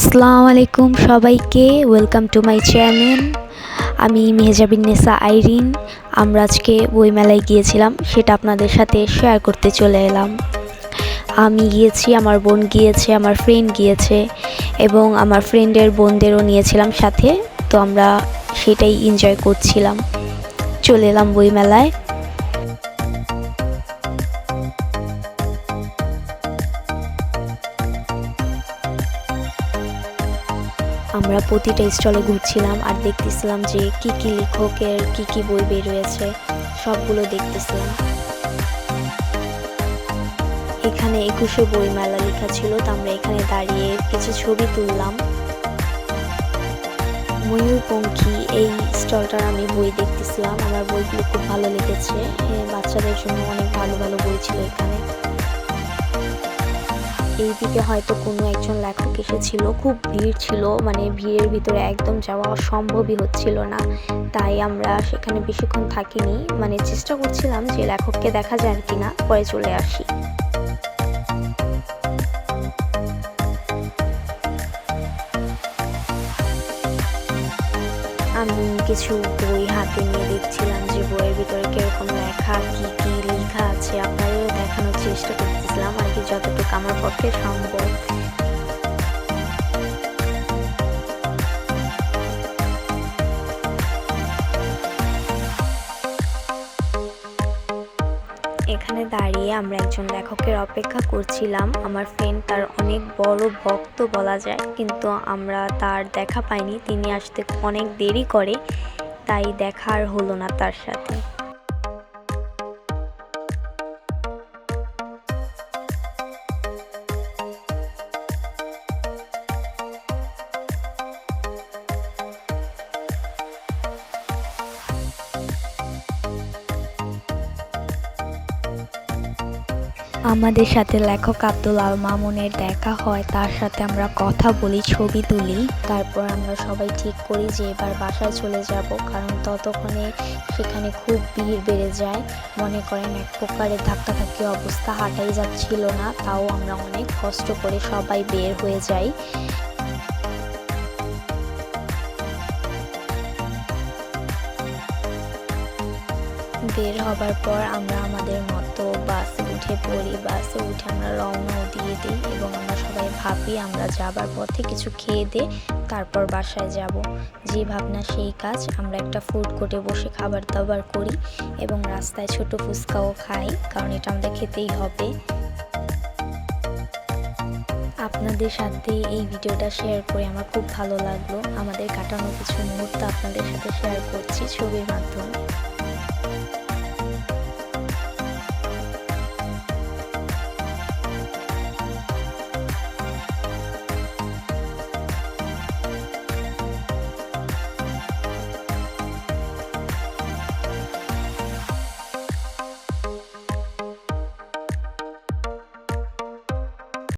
আসসালামু আলাইকুম সবাইকে। ওয়েলকাম টু মাই চ্যানেল আমি মেহজাবিন নেসা আইরিন। আমরা আজকে বইমেলায় গিয়েছিলাম, সেটা আপনাদের সাথে শেয়ার করতে চলে এলাম। আমি গিয়েছি, আমার বোন গিয়েছে, আমার ফ্রেন্ড গিয়েছে, এবং আমার ফ্রেন্ডের বোনদেরও নিয়েছিলাম সাথে, তো আমরা সেটাই এনজয় করছিলাম। চলে এলাম বইমেলায়। আমরা প্রতিটা স্টলে ঘুরছিলাম আর দেখতেছিলাম যে কি কি লেখকের কি কি বই বের হয়েছে, সবগুলো দেখতেছিলাম। এখানে একুশে বই মেলা লেখা ছিল, তো আমরা এখানে দাঁড়িয়ে কিছু ছবি তুললাম। ময়ূরপঙ্খী, এই স্টলটার আমি বই দেখতেছিলাম। আমার বইগুলো খুব ভালো লেগেছে। বাচ্চাদের জন্য অনেক ভালো ভালো বই ছিল এখানে। এইদিকে হয়তো কোনো একজন লেখক এসেছিল, খুব ভিড় ছিল মানে ভিড়ের ভিতরে একদম যাওয়া অসম্ভবই হচ্ছিল না। তাই আমরা সেখানে বেশিক্ষণ থাকিনি। মানে চেষ্টা করছিলাম যে লেখককে দেখা যায় কি না পরে চলে আসি। আমি কিছু বই হাতে নিয়ে দেখছিলাম যে বইয়ের ভিতরে কীরকম লেখা, কি কি লেখা আছে চেষ্টা করতেছিলাম আর কি যতটুকু আমার পক্ষে সম্ভব। এখানে দাঁড়িয়ে আমরা একজন লেখকের অপেক্ষা করছিলাম। আমার ফ্রেন্ড তার অনেক বড় ভক্ত বলা যায়, কিন্তু আমরা তার দেখা পাইনি। তিনি আসতে অনেক দেরি করে, তাই দেখা আর হলো না তার সাথে। আমাদের সাথে লেখক আব্দুল আল মামুনের দেখা হয়, তার সাথে আমরা কথা বলি, ছবি তুলি। তারপর আমরা সবাই ঠিক করি যে এবার বাসায় চলে যাব, কারণ ততক্ষণে সেখানে খুব ভিড় বেড়ে যায়। মনে করেন এক প্রকারের ধাক্কাধাক্কি অবস্থা, হাঁটাই যাচ্ছিল না, তাও আমরা অনেক কষ্ট করে সবাই বের হয়ে যাই। বের হবার পর আমরা আমাদের মতো বাসে উঠে পড়ি। বাসে উঠে আমরা রওনাও দিয়ে দিই এবং আমরা সবাই ভাবি আমরা যাবার পথে কিছু খেয়ে দিয়ে তারপর বাসায় যাব। যে ভাবনা সেই কাজ, আমরা একটা ফুড কোর্টে বসে খাবার দাবার করি এবং রাস্তায় ছোট ফুচকাও খাই, কারণ এটা আমাদের খেতেই হবে। আপনাদের সাথে এই ভিডিওটা শেয়ার করে আমার খুব ভালো লাগল। আমাদের কাটানো কিছু মুহূর্ত আপনাদের সাথে শেয়ার করছি ছবির মাধ্যমে।